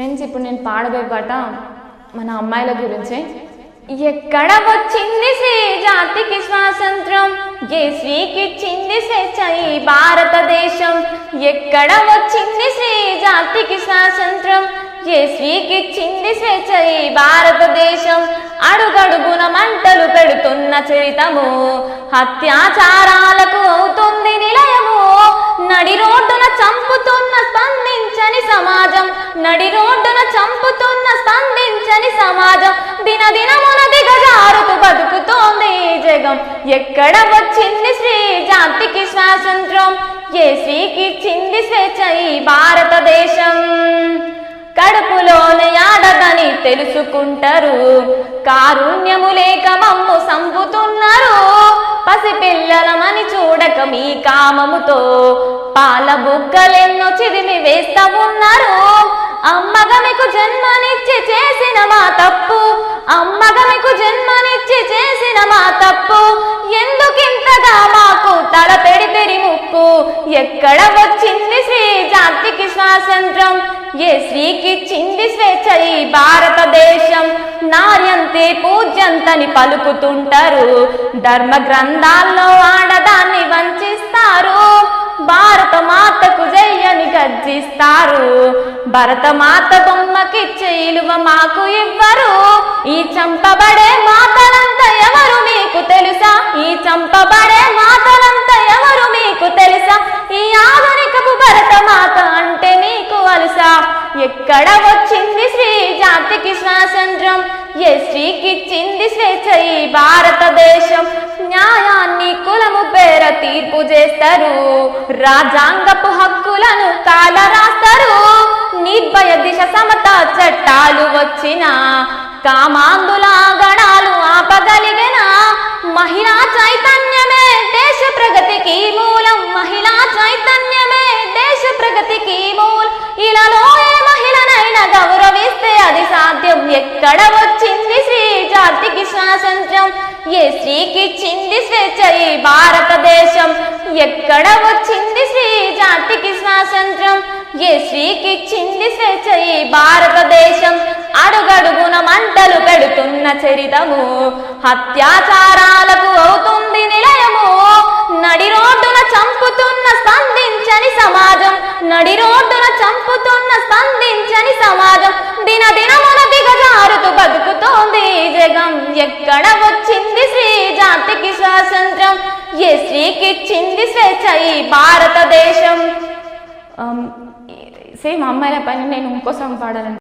Friends ఇప్పుడు నేను పాడబోయే పాట మన అమ్మాయిల గురించే. ఎక్కడ వచ్చింది సే జాతికి స్వాతంత్రం? ఏ స్వీకిచ్చింది స్వేచ్ఛ ఈ భారతదేశం? ఎక్కడ వచ్చింది సే జాతికి స్వాతంత్రం? ఏ స్వీకిచ్చింది స్వేచ్ఛ ఈ భారతదేశం? అడుగడుగున మంటలు పెడుతున్న చరితము హత్యాచారాలకు అవుతుంది నిలయము. నడి రోడ్డు దిన దినమున దిగజారుతూ బతుకుతోంది జగం. ఎక్కడ వచ్చింది శ్రీ జాతికి స్వాతంత్రం ఏ శ్రీకిచ్చింది స్వేచ్ఛ ఈ భారతదేశం? కడుపులోని ఆడదని తెలుసుకుంటారు. కారుణ్యము లేక మమ్ము సంపుతున్నారు. పసిపిల్లలమని చూడక మీ కామముతో. పాల బుగ్గలెన్నో చిదిమి వేస్తా ఉన్నారు. అమ్మగ మీకు జన్మనిచ్చి ఎక్కడ వచ్చింది శ్రీ జాతికి స్వాతంత్రం ఏ శ్రీకిచ్చింది స్వేచ్ఛ ఈ భారతదేశం? నార్యంతే పూజ్యంతని పలుకుతుంటారు. ధర్మ గ్రంథాల్లో ఆడదాన్ని వంచిస్తారు. భారత మాతకు జయ్యని గర్జిస్తారు. భరత మాత బొమ్మకిచ్చే ఇలువ మాకు ఇవ్వరు. ఈ చంపబడే మాతలంతా ఎవరు మీకు తెలుసా? ఈ చంపబడే ఎక్కడ వచ్చింది శ్రీ జాతికి స్వాతంత్రం ఏ స్త్రీకిచ్చింది స్వేచ్ఛ ఈ భారతదేశం? న్యాయాన్ని కులము పేర తీర్పు చేస్తారు. రాజ్యాంగపు హక్కులను కాల రాస్తారు నిర్భయ దిశ సమత చట్టాలు వచ్చిన కామాందుల గణాలు ఆపగలిగిన మహిళా చైతన్యమే దేశ ప్రగతికి ఎక్కడ వచ్చింది శ్రీ జాతికి స్వాతంత్రం ఏ స్త్రీకిచ్చింది స్వేచ్ఛ ఈ భారతదేశం. ఎక్కడ వచ్చింది శ్రీ జాతికి స్వాతంత్రం ఏ స్త్రీకిచ్చింది స్వేచ్ఛ ఈ భారతదేశం? అడుగడుగున మంటలు పెడుతున్న చరితము. అత్యాచారాలకు అవుతుంది నిలయము. నడి రోడ్డున చంపుతున్న స్పందించని సమాజం. నడి రోడ్డున చంపుతున్న స్పందించని సమాజం. దిన ఎక్కడ వచ్చింది శ్రీ జాతికి స్వాతంత్రం? ఏ స్త్రీకిచ్చింది స్వేచ్ఛ ఈ భారతదేశం? Um, సేమ్ అమ్మాయిల పైన నేను ఇంకో సాంగ్ పాడాలని